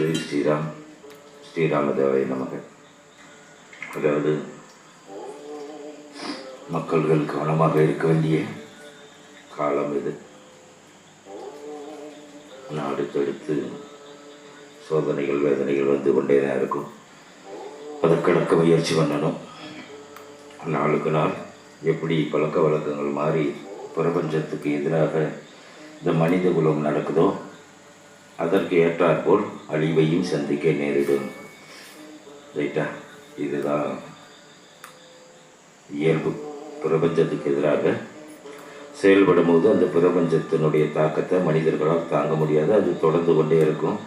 ஜெய் ஸ்ரீராம் ஸ்ரீராமதேவை நமக்கு அதாவது மக்கள்கள் கவனமாக இருக்க வேண்டிய காலம் இது. அடுத்தடுத்து சோதனைகள் வேதனைகள் வந்து கொண்டே தான் இருக்கும். அதை கடக்க முயற்சி பண்ணணும். நாளுக்கு நாள் எப்படி பழக்க வழக்கங்கள் மாறி பிரபஞ்சத்துக்கு எதிராக இந்த மனித குலம் நடக்குதோ அதற்கு ஏற்றாற்போல் அழிவையும் சந்திக்க நேரிடும். ரைட்டா இதுதான் இயல்பு. பிரபஞ்சத்துக்கு எதிராக செயல்படும் போது அந்த பிரபஞ்சத்தினுடைய தாக்கத்தை மனிதர்களால் தாங்க முடியாது. அது தொடர்ந்து கொண்டே இருக்கும்.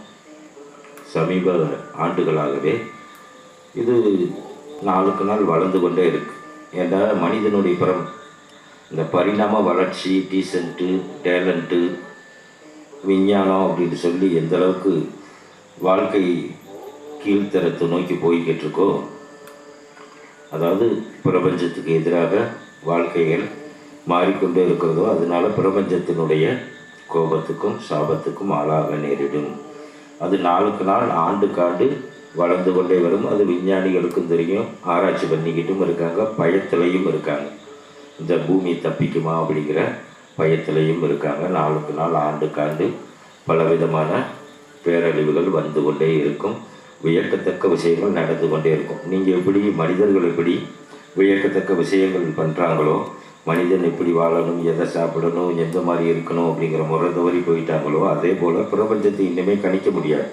சமீப ஆண்டுகளாகவே இது நாளுக்கு நாள் வளர்ந்து கொண்டே இருக்கு. ஏன்னா மனிதனுடைய பிறம் இந்த பரிணாம வளர்ச்சி டீசென்ட்டு டேலண்ட்டு விஞ்ஞானம் அப்படின்னு சொல்லி எந்த அளவுக்கு வாழ்க்கை கீழ்த்தரத்தை நோக்கி போய்கிட்டு இருக்கோ அதாவது பிரபஞ்சத்துக்கு எதிராக வாழ்க்கைகள் மாறிக்கொண்டே இருக்கிறதோ அதனால பிரபஞ்சத்தினுடைய கோபத்துக்கும் சாபத்துக்கும் ஆளாக நேரிடும். அது நாளுக்கு நாள் ஆண்டுக்காண்டு வளர்ந்து கொண்டே வரும். அது விஞ்ஞானிகளுக்கும் தெரியும் ஆராய்ச்சி பண்ணிக்கிட்டும் இருக்காங்க பயத்திலையும் இருக்காங்க. இந்த பூமி தப்பிக்குமா அப்படிங்கிற பயத்திலையும் இருக்காங்க. நாளுக்கு நாள் ஆண்டுக்கு ஆண்டு பலவிதமான பேரழிவுகள் வந்து கொண்டே இருக்கும். வியக்கத்தக்க விஷயங்கள் நடந்து கொண்டே இருக்கும். நீங்கள் எப்படி மனிதர்கள் எப்படி வியக்கத்தக்க விஷயங்கள் பண்ணுறாங்களோ மனிதன் எப்படி வாழணும் எதை சாப்பிடணும் எந்த மாதிரி இருக்கணும் அப்படிங்கிற முறை தவறி போயிட்டாங்களோ அதே போல் பிரபஞ்சத்தை இன்னுமே கணிக்க முடியாது.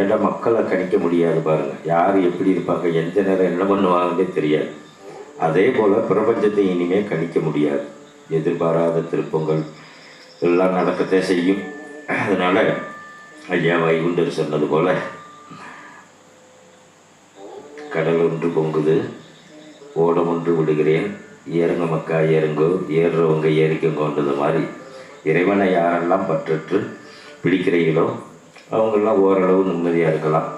ஏன்னா மக்களை கணிக்க முடியாது பாருங்கள் யார் எப்படி இருப்பாங்க எந்த நேரம் என்ன பண்ணுவாங்கன்னே தெரியாது. அதே போல் பிரபஞ்சத்தை இனிமேல் கணிக்க முடியாது. எதிர்பாராத திருப்பங்கள் எல்லாம் நடக்கத்தே செய்யும். அதனால் ஐயா வைகுண்டர் சொன்னது போல் கடல் ஒன்று பொங்குது ஓடம் ஒன்று விடுகிறேன். ஏறுங்க மக்கா ஏறுங்கோ ஏறுறவங்க ஏறிக்கங்கோன்றது மாதிரி இறைவனை யாரெல்லாம் பற்றற்று பிடிக்கிறீங்களோ அவங்கெல்லாம் ஓரளவு நிம்மதியாக இருக்கலாம்.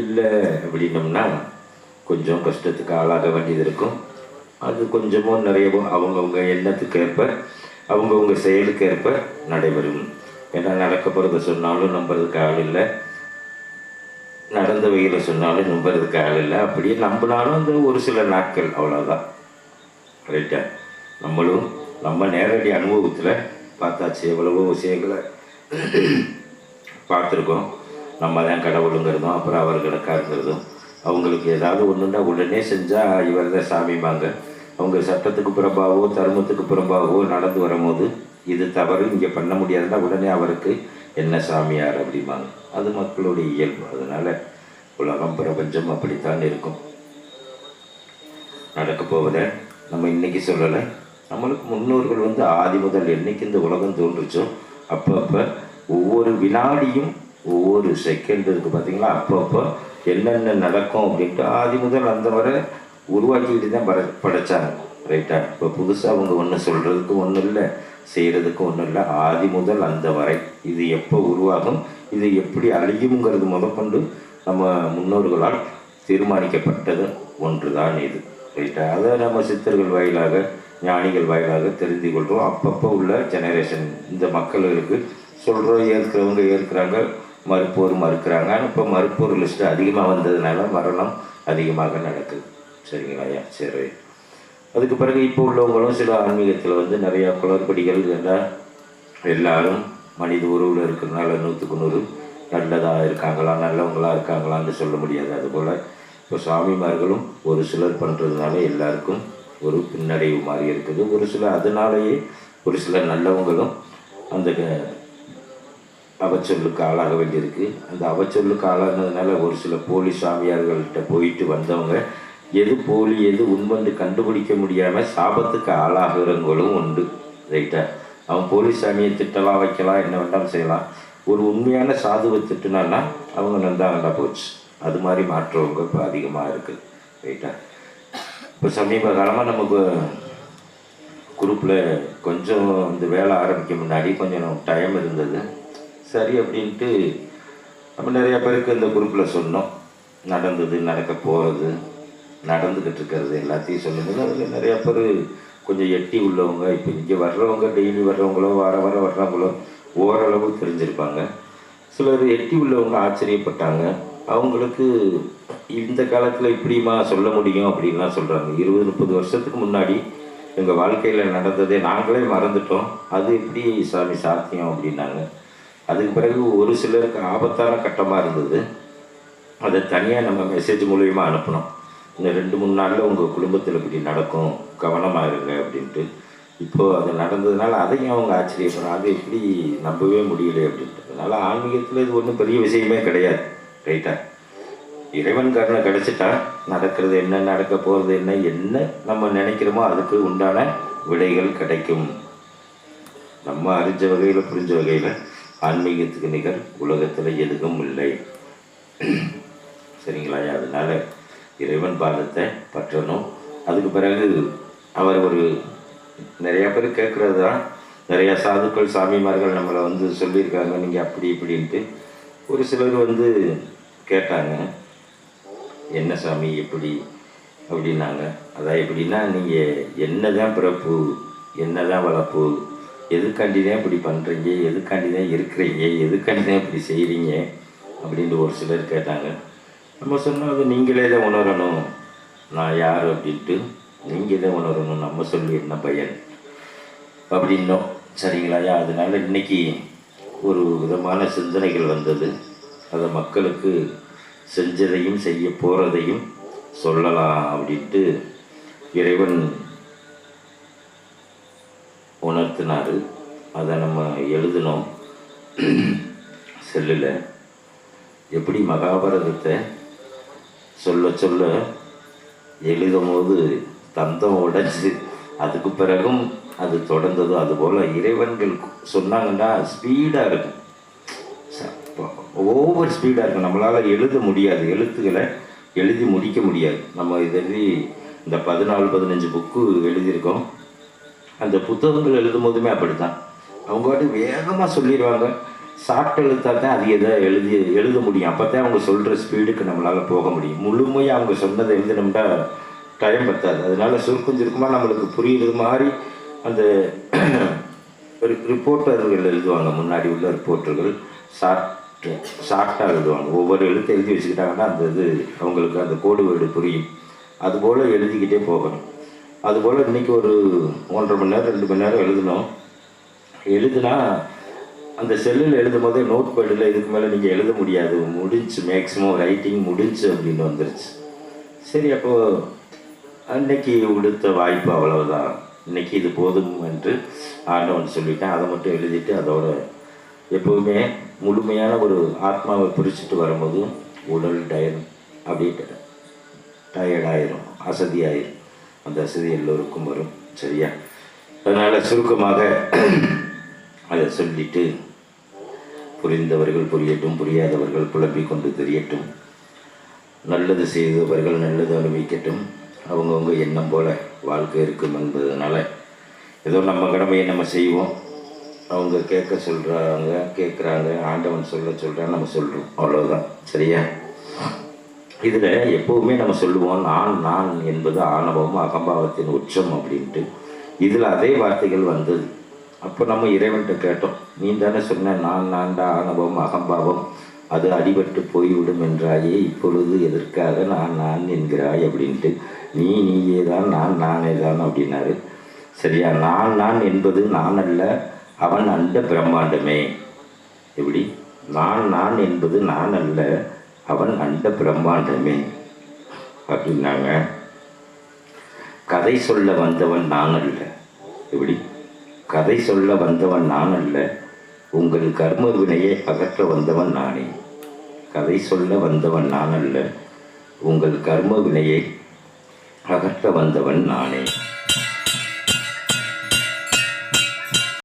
இல்லை அப்படின்னம்னா கொஞ்சம் கஷ்டத்துக்கு ஆளாக வேண்டியது இருக்கும். அது கொஞ்சமோ நிறையவோ அவங்கவுங்க எண்ணத்துக்கு ஏற்ப அவங்கவுங்க செயலுக்கு ஏற்ப நடைபெறும். ஏன்னா நடக்க போகிறத சொன்னாலும் நம்புறதுக்கு ஆள் இல்லை. நடந்தவைகளை சொன்னாலும் நம்புறதுக்கு ஆள் இல்லை. அப்படியே நம்பினாலும் அந்த ஒரு சில நாட்கள் அவ்வளோதான் ரைட்டா நம்மளும் நம்ம நேரடி அனுபவத்தில் பார்த்தாச்சு. எவ்வளவோ விஷயங்களை பார்த்துருக்கோம். நம்ம தான் கடவுளுங்கிறதும் அப்புறம் அவர் கிடக்காருங்கிறதும் அவங்களுக்கு ஏதாவது ஒன்றுன்னா உடனே செஞ்சால் இவர் தான் சாமிம்பாங்க. அவங்க சட்டத்துக்கு புறம்பாகவோ தர்மத்துக்கு புறம்பாகவோ நடந்து வரும்போது இது தவறு இங்கே பண்ண முடியாதுன்னா உடனே அவருக்கு என்ன சாமியார்? அப்படிம்பாங்க. அது மக்களுடைய இயல்பு. அதனால் உலகம் பிரபஞ்சம் அப்படித்தான் இருக்கும். நடக்க போவதை நம்ம இன்னைக்கு சொல்லலை. நம்மளுக்கு முன்னோர்கள் வந்து ஆதி முதல் என்னைக்கு இந்த உலகம் தோன்றுச்சோ அப்பப்போ ஒவ்வொரு வினாடியும் ஒவ்வொரு செகண்ட் இருக்குது பார்த்தீங்களா அப்பப்போ என்னென்ன நடக்கும் அப்படின்ட்டு ஆதி முதல் அந்த வரை உருவாக்கிக்கிட்டு தான் பட படைச்சாங்க. ரைட்டா இப்போ புதுசாக அவங்க ஒன்றும் சொல்கிறதுக்கும் ஒன்றும் இல்லை செய்கிறதுக்கும் ஒன்றும் இல்லை. ஆதி முதல் அந்த வரை. இது எப்போ உருவாகும் இது எப்படி அழியுங்கிறது முதற்கொண்டு நம்ம முன்னோர்களால் தீர்மானிக்கப்பட்டது ஒன்று தான் இது ரைட்டா அதை நம்ம சித்தர்கள் வாயிலாக ஞானிகள் வாயிலாக தெரிந்து கொள்கிறோம் அப்பப்போ உள்ள ஜெனரேஷன் இந்த மக்களுக்கு சொல்கிறோம் ஏற்கிறவங்க ஏற்கிறாங்க மறுப்போர் மறுக்கிறாங்க. ஆனால் இப்போ மறுப்போர் லிஸ்ட்டு அதிகமாக வந்ததுனால மரணம் அதிகமாக நடக்குது. சரிங்களா ஐயா சரி. அதுக்கு பிறகு இப்போ உள்ளவங்களும் சில ஆன்மீகத்தில் வந்து நிறையா குளறுபடிகள் இருந்தால் எல்லாரும் மனித உறவில் இருக்கிறதுனால நூற்றுக்கு நூறு நல்லதாக இருக்காங்களா நல்லவங்களா இருக்காங்களான்னு சொல்ல முடியாது. அதுபோல் இப்போ சாமிமார்களும் ஒரு சிலர் பண்ணுறதுனால எல்லாருக்கும் ஒரு பின்னடைவு மாதிரி இருக்குது. ஒரு சில அதனாலேயே ஒரு சில நல்லவங்களும் அந்த அவச்சொல்லுக்கு ஆளாக வேண்டியிருக்கு. அந்த அவச்சொல்லுக்கு ஆளானதுனால ஒரு சில போலி சாமியார்கள்ட்ட போயிட்டு வந்தவங்க எது போலி எது உண்மைன்னு கண்டுபிடிக்க முடியாமல் சாபத்துக்கு ஆளாகிறவங்களும் உண்டு. ரைட்டா அவன் போலீஸ் சாமியை திட்டலாம் வைக்கலாம் என்ன வேண்டாலும் செய்யலாம். ஒரு உண்மையான சாதுவை திட்டுனான்னா அவங்க நந்தாங்கண்டா போச்சு. அது மாதிரி மாற்றவங்க இப்போ அதிகமாக இருக்குது ரைட்டா இப்போ சமீப காலமாக நமக்கு குரூப்பில் கொஞ்சம் இந்த வேலை ஆரம்பிக்க முன்னாடி கொஞ்சம் டைம் இருந்தது. சரி அப்படின்ட்டு நம்ம நிறையா பேருக்கு இந்த குரூப்பில் சொன்னோம். நடந்தது நடக்க போகிறது நடந்துக்கிட்டு இருக்கிறது எல்லாத்தையும் சொல்லுங்கள் அதில் நிறையா பேர் கொஞ்சம் எட்டி உள்ளவங்க இப்போ இங்கே வர்றவங்க டெய்லி வர்றவங்களோ வார வாரம் வர்றவங்களோ ஓரளவு தெரிஞ்சிருப்பாங்க. சிலர் எட்டி உள்ளவங்க ஆச்சரியப்பட்டாங்க. அவங்களுக்கு இந்த காலத்தில் இப்படிமா சொல்ல முடியும் அப்படின்லாம் சொல்கிறாங்க இருபது முப்பது வருஷத்துக்கு முன்னாடி எங்கள் வாழ்க்கையில் நடந்ததே நாங்களே மறந்துட்டோம். அது எப்படி சாமி சாத்தியம் அப்படின்னாங்க. அதுக்கு பிறகு ஒரு சிலருக்கு ஆபத்தான கட்டமாக இருந்தது. அதை தனியாக நம்ம மெசேஜ் மூலயமா அனுப்பினோம். இன்னும் ரெண்டு மூணு நாளில் உங்கள் குடும்பத்தில் இப்படி நடக்கும் கவனமாக இருங்க அப்படின்ட்டு. இப்போது அது நடந்ததுனால அதையும் அவங்க ஆச்சரியப்படுறாங்க. அதை எப்படி நம்பவே முடியல அப்படின்றதுனால ஆன்மீகத்தில் இது ஒன்றும் பெரிய விஷயமே கிடையாது. ரைட்டா இறைவன் கருணை கிடச்சிட்டா நடக்கிறது என்ன நடக்க போகிறது என்ன என்ன நம்ம நினைக்கிறோமோ அதுக்கு உண்டான விடைகள் கிடைக்கும். நம்ம அறிஞ்ச வகையில் புரிஞ்ச வகையில் ஆன்மீகத்துக்கு நிகர் உலகத்தில் எதுவும் இல்லை. சரிங்களா? அதனால இறைவன் பாதத்தை பற்றணும். அதுக்கு பிறகு அவர் ஒரு நிறையா பேர் கேட்குறது தான். நிறையா சாதுக்கள் சாமிமார்கள் நம்மளை வந்து சொல்லியிருக்காங்க நீங்கள் அப்படி இப்படின்ட்டு. ஒரு சிலர் வந்து கேட்டாங்க என்ன சாமி எப்படி அப்படின்னாங்க. அதான் எப்படின்னா நீங்கள் என்ன தான் பிறப்பு என்ன தான் வளர்ப்பு எதுக்காண்டி தான் இப்படி பண்ணுறீங்க எதுக்காண்டி தான் இருக்கிறீங்க எதுக்காண்டி தான் இப்படி செய்கிறீங்க அப்படின்ட்டு ஒரு சிலர் கேட்டாங்க. நம்ம சொன்னால் அது நீங்களே தான் உணரணும். நான் யார் அப்படின்ட்டு நீங்கள் தான் உணரணும். நம்ம சொல்லி என்ன பயன் அப்படின்னோம் சரிங்களாயா அதனால இன்னைக்கு ஒரு விதமான சிந்தனைகள் வந்தது. அதை மக்களுக்கு செஞ்சதையும் செய்ய போகிறதையும் சொல்லலாம் அப்படின்ட்டு இறைவன் உணர்த்தினார். அதை நம்ம எழுதினோம். செல்லில். எப்படி மகாபாரதத்தை சொல்ல சொல்ல எழுதும் போது தந்தம் உடைஞ்சு அதுக்கு பிறகும் அது தொடர்ந்ததும் அதுபோல் இறைவன்கள் சொன்னாங்கன்னா ஸ்பீடாக இருக்கும் ஓவர் ஸ்பீடாக இருக்கும் நம்மளால் எழுத முடியாது. எழுத்துக்களை எழுதி முடிக்க முடியாது. நம்ம இதை இந்த பதினாலு பதினஞ்சு புக்கு எழுதியிருக்கோம். அந்த புத்தகங்கள் எழுதும் போதுமே அப்படி தான் அவங்க வேகமாக சொல்லிடுவாங்க. சாப்பிட்டு எழுத்தால் தான் அது எதை எழுதி எழுத முடியும். அப்போ தான் அவங்க சொல்கிற ஸ்பீடுக்கு நம்மளால் போக முடியும். முழுமையாக அவங்க சொன்னதை எழுதினோம்னா டைம் பத்தாது. அதனால சுருக்கம் சுருக்கமாக நம்மளுக்கு புரியுறது மாதிரி அந்த ரிப்போர்ட்டர்கள் எழுதுவாங்க. முன்னாடி உள்ள ரிப்போர்ட்டர்கள் ஷார்ட் ஷார்ட்டாக எழுதுவாங்க. ஒவ்வொரு எழுத்து எழுதி வச்சுக்கிட்டாங்கன்னா அந்த இது அவங்களுக்கு அந்த கோடு வேடு புரியும். அதுபோல் எழுதிக்கிட்டே போகணும். அதுபோல் இன்றைக்கி ஒரு ஒன்றரை மணி நேரம் ரெண்டு மணி நேரம் எழுதணும் எழுதுனா அந்த செல்லில் எழுதும் போதே நோட் பேடில் இதுக்கு மேலே நீங்கள் எழுத முடியாது. முடிஞ்சு மேக்ஸிமம் ரைட்டிங் முடிஞ்சு அப்படின்னு வந்துருச்சு. சரி அப்போது அன்னைக்கு உடுத்த வாய்ப்பு அவ்வளவுதான். இன்னைக்கு இது போதும் என்று ஆண்டவன் சொல்லிட்டேன். அதை மட்டும் எழுதிட்டு அதோட எப்போவுமே முழுமையான ஒரு ஆத்மாவை பிரிச்சுட்டு வரும்போது உடல் டயர் அப்படின்ட்டு டயர்டாயிரும் அசதியாயிரும். அந்த அசதி எல்லோருக்கும் வரும் சரியா? அதனால் சுருக்கமாக அதை சொல்லிட்டு புரிந்தவர்கள் புரியட்டும் புரியாதவர்கள் புலம்பிக் கொண்டு தெரியட்டும். நல்லது செய்தவர்கள் நல்லது அனுபவிக்கட்டும். அவங்கவுங்க எண்ணம் போல வாழ்க்கை இருக்கும் என்பதனால ஏதோ நம்ம கடமையை நம்ம செய்வோம். அவங்க கேட்க சொல்கிறாங்க கேட்குறாங்க ஆண்டவன் சொல்ல சொல்கிறான் நம்ம சொல்கிறோம் அவ்வளோதான் சரியா? இதில் எப்போவுமே நம்ம சொல்லுவோம் நான் நான் என்பது ஆணவம் அகம்பாவத்தின் உச்சம் அப்படின்ட்டு. இதில் அதே வார்த்தைகள் வந்தது. அப்போ நம்ம இறைவன்கிட்ட கேட்டோம் நீ தானே சொன்ன நான் நான்டா ஆணவம் அகம்பாவம் அது அடிபட்டு போய்விடும் என்றாயே இப்பொழுது எதற்காக நான் நான் என்கிறாய்? அப்படின்ட்டு நீ நீயே தான் நான் நானே தான் அப்படின்னாரு. சரியா? நான் நான் என்பது நான் அல்ல அவன் அந்த பிரம்மாண்டமே. எப்படி? நான் நான் என்பது நான் அல்ல அவன் அந்த பிரம்மாண்டமே. அப்படின்னாங்க. கதை சொல்ல வந்தவன் நான் அல்ல. எப்படி? கதை சொல்ல வந்தவன் நான் அல்ல உங்கள் கர்ம வினையை அகற்ற வந்தவன் நானே. கதை சொல்ல வந்தவன் நான் அல்ல உங்கள் கர்ம வினையை அகற்ற வந்தவன் நானே.